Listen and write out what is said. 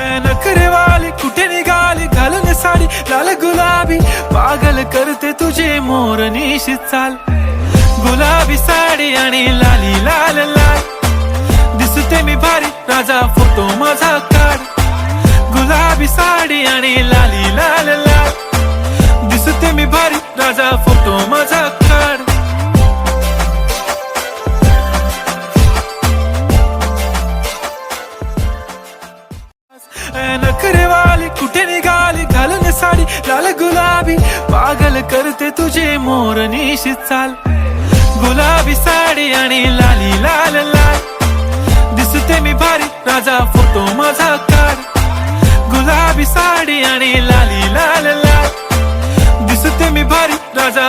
नखरेवाली कुठे निघाली? घालून साडी लाल गुलाबी. पागल करते तुझे मोर निशी चाल. गुलाबी साडी आणि लाली लाल लाल. दिसते मी भारी राजा फोटो माझा काढ. गुलाबी साडी आणि लाली नखरेवाली कुठे निघाली? घालून साडी लाल गुलाबी. पागल करते तुझे मोर निशी चाल. गुलाबी साडी आणि लाली लाल लाल. दिसते मी भारी राजा फोटो माझा काढ गुलाबी साडी आणि लाली लाल लाल. दिसते मी भारी राजा